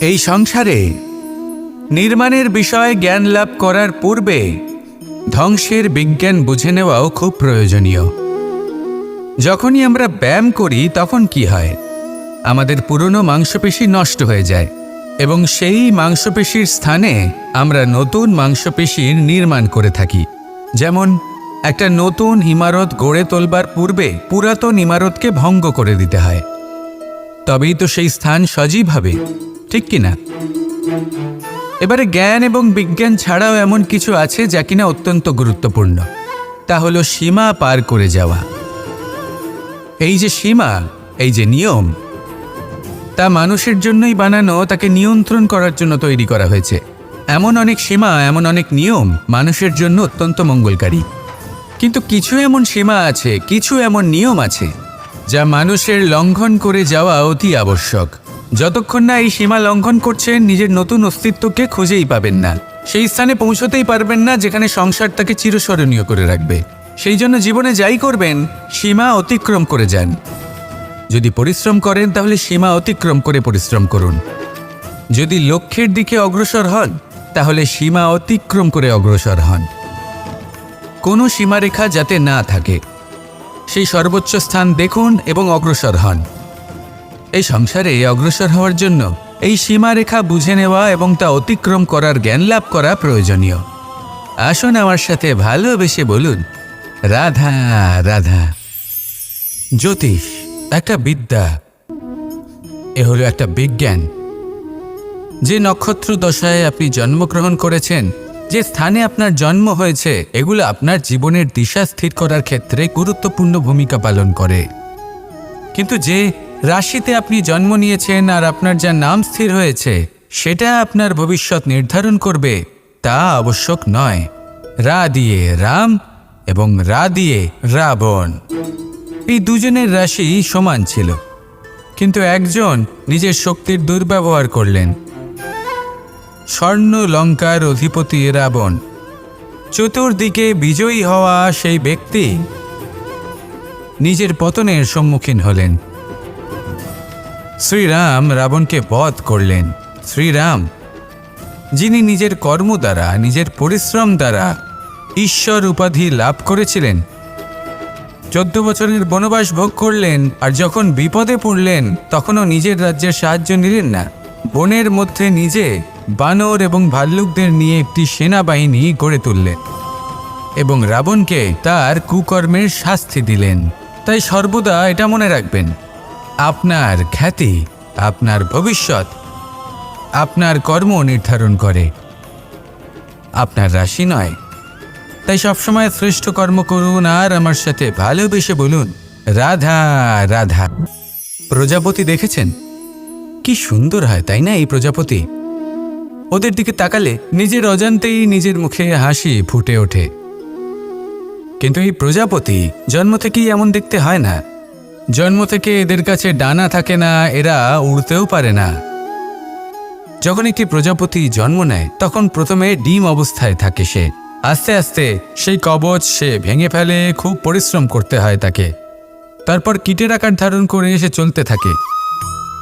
এই সংসারে নির্মাণের বিষয়ে জ্ঞান লাভ করার পূর্বে ধ্বংসের বিজ্ঞান বুঝে নেওয়াও খুব প্রয়োজনীয়। যখনই আমরা ব্যায়াম করি, তখন কি হয়? আমাদের পুরনো মাংসপেশি নষ্ট হয়ে যায় এবং সেই মাংসপেশির স্থানে আমরা নতুন মাংসপেশির নির্মাণ করে থাকি। যেমন, একটা নতুন ইমারত গড়ে তোলবার পূর্বে পুরাতন ইমারতকে ভঙ্গ করে দিতে হয়। তবেই তো সেই স্থান সজীব হবে। ঠিক কি না এবারে জ্ঞান এবং বিজ্ঞান ছাড়াও এমন কিছু আছে যা কিনা অত্যন্ত গুরুত্বপূর্ণ। তা হলো সীমা পার করে যাওয়া। এই যে সীমা, এই যে নিয়ম, তা মানুষের জন্যই বানানো, তাকে নিয়ন্ত্রণ করার জন্য তৈরি করা হয়েছে। এমন অনেক সীমা, এমন অনেক নিয়ম মানুষের জন্য অত্যন্ত মঙ্গলকারী। কিন্তু কিছু এমন সীমা আছে, কিছু এমন নিয়ম আছে, যা মানুষের লঙ্ঘন করে যাওয়া অতি আবশ্যক। যতক্ষণ না এই সীমা লঙ্ঘন করছেন নিজের নতুন অস্তিত্বকে খুঁজেই পাবেন না। সেই স্থানে পৌঁছতেই পারবেন না যেখানে সংসার তাকে চিরস্মরণীয় করে রাখবে। সেই জন্য জীবনে যাই করবেন, সীমা অতিক্রম করে যান। যদি পরিশ্রম করেন, তাহলে সীমা অতিক্রম করে পরিশ্রম করুন। যদি লক্ষ্যের দিকে অগ্রসর হন, তাহলে সীমা অতিক্রম করে অগ্রসর হন। কোনো সীমারেখা যাতে না থাকে, সেই সর্বোচ্চ স্থান দেখুন এবং অগ্রসর হন। এই সংসারে অগ্রসর হওয়ার জন্য এই সীমারেখা বুঝে নেওয়া এবং তা অতিক্রম করার জ্ঞান লাভ করা প্রয়োজনীয়। আসুন আমার সাথে ভালোবেসে বলুন, রাধা রাধা। জ্যোতিষ, একটা বিদ্যা। এ হলো একটা বিজ্ঞান। যে নক্ষত্র দশায় আপনি জন্মগ্রহণ করেছেন, যে স্থানে আপনার জন্ম হয়েছে, এগুলো আপনার জীবনের দিশা স্থির করার ক্ষেত্রে গুরুত্বপূর্ণ ভূমিকা পালন করে। কিন্তু যে রাশিতে আপনি জন্ম নিয়েছেন আর আপনার যা নাম স্থির হয়েছে, সেটা আপনার ভবিষ্যৎ নির্ধারণ করবে, তা আবশ্যক নয়। রা দিয়ে রাম এবং রা দিয়ে রাবণ। এই দুজনের রাশি সমান ছিল, কিন্তু একজন নিজের শক্তির দুর্ব্যবহার করলেন। স্বর্ণ লঙ্কার অধিপতি রাবণ। চতুর্দিকে বিজয়ী হওয়া সেই ব্যক্তি নিজের পতনের সম্মুখীন হলেন। শ্রীরাম রাবণকে বধ করলেন। শ্রীরাম, যিনি নিজের কর্ম দ্বারা, নিজের পরিশ্রম দ্বারা ঈশ্বর উপাধি লাভ করেছিলেন, চোদ্দ বছরের বনবাস ভোগ করলেন আর যখন বিপদে পড়লেন, তখনও নিজের রাজ্যের সাহায্য নিলেন না। বনের মধ্যে নিজে বানর এবং ভাল্লুকদের নিয়ে একটি সেনাবাহিনী গড়ে তুললেন এবং রাবণকে তার কুকর্মের শাস্তি দিলেন। তাই সর্বদা এটা মনে রাখবেন আপনার খ্যাতি, আপনার ভবিষ্যৎ, আপনার কর্ম নির্ধারণ করে। আপনার রাশি নয়। তাই সবসময় শ্রেষ্ঠ কর্ম করুন আর আমার সাথে ভালোবেসে বলুন, রাধা রাধা। প্রজাপতি দেখেছেন? কি সুন্দর হয়, তাই না এই প্রজাপতি? ওদের দিকে তাকালে নিজের অজান্তেই নিজের মুখে হাসি ফুটে ওঠে। কিন্তু এই প্রজাপতি জন্ম থেকেই এমন দেখতে হয় না। জন্ম থেকে এদের কাছে ডানা থাকে না, এরা উড়তেও পারে না। যখন একটি প্রজাপতি জন্ম নেয়, তখন প্রথমে ডিম অবস্থায় থাকে সে। আস্তে আস্তে সেই কবচ সে ভেঙে ফেলে, খুব পরিশ্রম করতে হয় তাকে। তারপর কীটের আকার ধারণ করে এসে চলতে থাকে।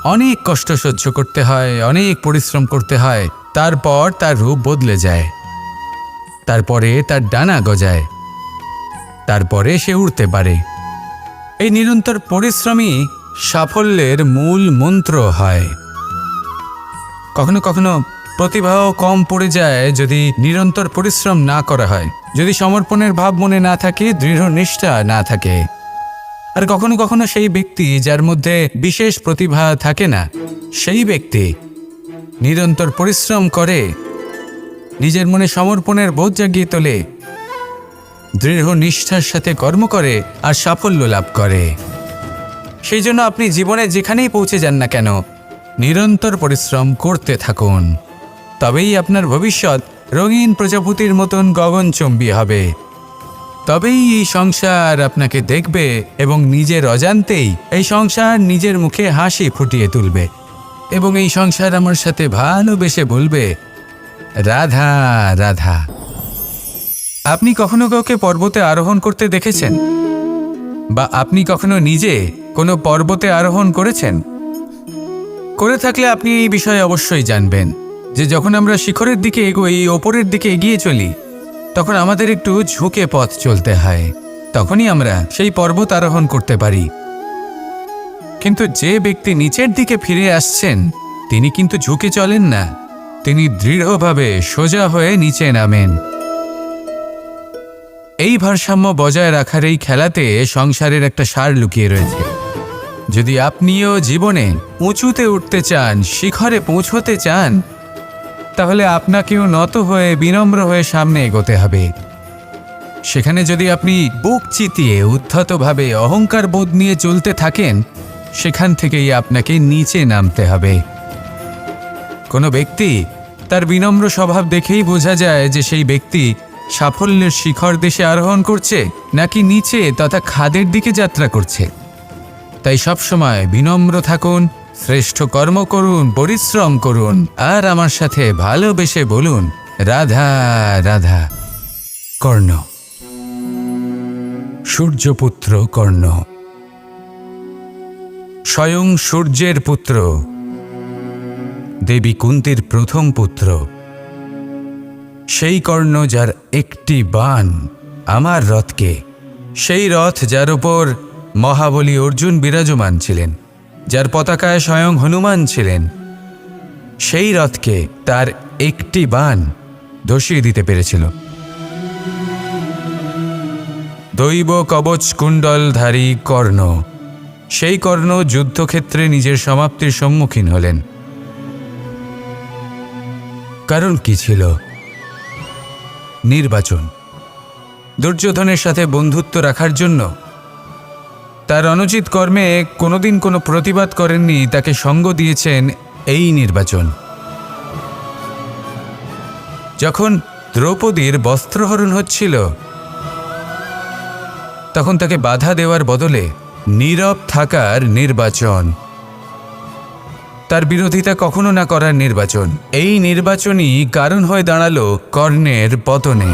অনেক কষ্ট সহ্য করতে হয়, অনেক পরিশ্রম করতে হয়, তারপর তার রূপ বদলে যায়। তারপরে তার ডানা গজায়। তারপরে সে উড়তে পারে। এই নিরন্তর পরিশ্রমই সাফল্যের মূল মন্ত্র হয়। কখনো কখনো প্রতিভাও কম পড়ে যায় যদি নিরন্তর পরিশ্রম না করা হয়। যদি সমর্পণের ভাব মনে না থাকে, দৃঢ় নিষ্ঠা না থাকে। আর কখনো কখনো সেই ব্যক্তি যার মধ্যে বিশেষ প্রতিভা থাকে না, সেই ব্যক্তি নিরন্তর পরিশ্রম করে, নিজের মনে সমর্পণের বোধ জাগিয়ে তোলে। দৃঢ় নিষ্ঠার সাথে কর্ম করে আর সাফল্য লাভ করে। সেই জন্য আপনি জীবনে যেখানেই পৌঁছে যান না কেন, নিরন্তর পরিশ্রম করতে থাকুন। তবেই আপনার ভবিষ্যৎ রঙিন প্রজাপতির মতন গগনচম্বী হবে। তবেই এই সংসার আপনাকে দেখবে এবং নিজের অজান্তেই এই সংসার নিজের মুখে হাসি ফুটিয়ে তুলবে এবং এই সংসার আমার সাথে ভালোবেসে বলবে, রাধা রাধা। আপনি কখনো কাউকে পর্বতে আরোহণ করতে দেখেছেন? বা আপনি কখনো নিজে কোনো পর্বতে আরোহণ করেছেন? করে থাকলে আপনি এই বিষয়ে অবশ্যই জানবেন যে যখন আমরা শিখরের দিকে এগোই ওপরের দিকে এগিয়ে চলি, তখন আমাদের একটু ঝুঁকে পথ চলতে হয়। তখনই আমরা সেই পর্বত আরোহণ করতে পারি। কিন্তু যে ব্যক্তি নিচের দিকে ফিরে আসছেন, তিনি কিন্তু ঝুঁকে চলেন না। তিনি দৃঢ়ভাবে সোজা হয়ে নিচে নামেন। এই ভারসাম্য বজায় রাখার এই খেলাতে সংসারের একটা সার লুকিয়ে রয়েছে। যদি আপনিও জীবনে উঁচুতে উঠতে চান, শিখরে পৌঁছতে চান, তাহলে আপনাকেও নত হয়ে, বিনম্র হয়ে সামনে এগোতে হবে। সেখানে যদি আপনি বুক চিতিয়ে, উদ্ধতভাবে অহংকার বোধ নিয়ে চলতে থাকেন, সেখান থেকেই আপনাকে নিচে নামতে হবে। কোনো ব্যক্তি তার বিনম্র স্বভাব দেখেই বোঝা যায় যে সেই ব্যক্তি সাফল্যের শিখর দেশে আরোহণ করছে নাকি নিচে তথা খাদের দিকে যাত্রা করছে? তাই সবসময় বিনম্র থাকুন, শ্রেষ্ঠ কর্ম করুন, পরিশ্রম করুন, আর আমার সাথে ভালোবেসে বলুন, রাধা রাধা, কর্ণ। সূর্যপুত্র কর্ণ। স্বয়ং সূর্যের পুত্র। দেবী কুন্তির প্রথম পুত্র। সেই কর্ণ যার একটি বান আমার রথকে, সেই রথ যার ওপর মহাবলী অর্জুন বিরাজমান ছিলেন, যার পতাকায় স্বয়ং হনুমান ছিলেন, সেই রথকে তার একটি বান ধসিয়ে দিতে পেরেছিল। দৈব কবচ কুণ্ডলধারী কর্ণ, সেই কর্ণ যুদ্ধক্ষেত্রে নিজের সমাপ্তির সম্মুখীন হলেন। কারণ কি ছিল? নির্বাচন। দুর্যোধনের সাথে বন্ধুত্ব রাখার জন্য তার অনুচিত কর্মে কোনোদিন কোনো প্রতিবাদ করেননি, তাকে সঙ্গ দিয়েছেন এই নির্বাচন। যখন দ্রৌপদীর বস্ত্রহরণ হচ্ছিল, তখন তাকে বাধা দেওয়ার বদলে নীরব থাকার নির্বাচন। তার বিরোধিতা কখনো না করার নির্বাচন। এই নির্বাচনই কারণ হয়ে দাঁড়াল কর্ণের পতনে।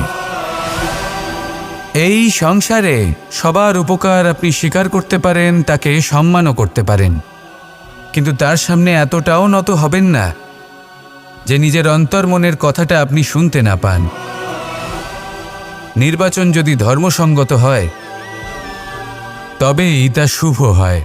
এই সংসারে সবার উপকার আপনি স্বীকার করতে পারেন, তাকে সম্মানও করতে পারেন। কিন্তু তার সামনে এতটাও নত হবেন না যে নিজের অন্তর্মনের কথাটা আপনি শুনতে না পান। নির্বাচন যদি ধর্মসঙ্গত হয়, তবেই তা শুভ হয়।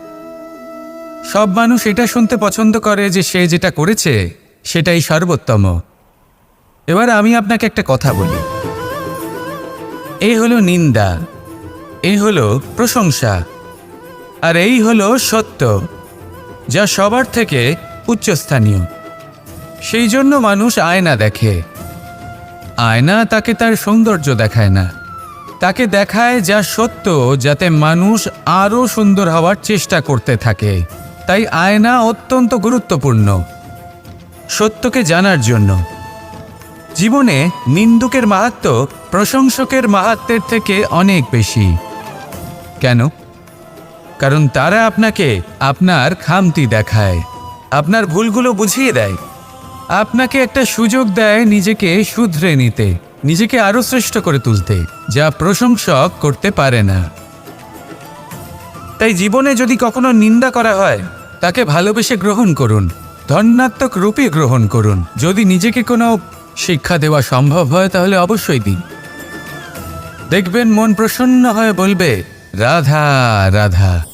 সব মানুষ এটা শুনতে পছন্দ করে যে সে যেটা করেছে, সেটাই সর্বোত্তম। এবার আমি আপনাকে একটা কথা বলি। এই হলো নিন্দা এই হলো প্রশংসা, আর এই হলো সত্য, যা সবার থেকে উচ্চস্থানীয়। সেই জন্য মানুষ আয়না দেখে। আয়না তাকে তার সৌন্দর্য দেখায় না। তাকে দেখায় যা সত্য, যাতে মানুষ আরও সুন্দর হওয়ার চেষ্টা করতে থাকে। তাই আয়না অত্যন্ত গুরুত্বপূর্ণ, সত্যকে জানার জন্য। জীবনে নিন্দুকের মাহাত্ম প্রশংসকের মাহাত্মের থেকে অনেক বেশি। কেন? কারণ তারা আপনাকে আপনার খামতি দেখায়, আপনার ভুলগুলো বুঝিয়ে দেয়। আপনাকে একটা সুযোগ দেয় নিজেকে শুধরে নিতে, নিজেকে আরও শ্রেষ্ঠ করে তুলতে, যা প্রশংসক করতে পারে না। তাই জীবনে যদি কখনো নিন্দা করা হয়, তাকে ভালোবেসে গ্রহণ করুন ধন্যাত্মক রূপে গ্রহণ করুন। যদি নিজেকে কোনো শিক্ষা দেওয়া সম্ভব হয়, তাহলে অবশ্যই দিন। দেখবেন মন প্রসন্ন হয়ে বলবে, রাধা রাধা।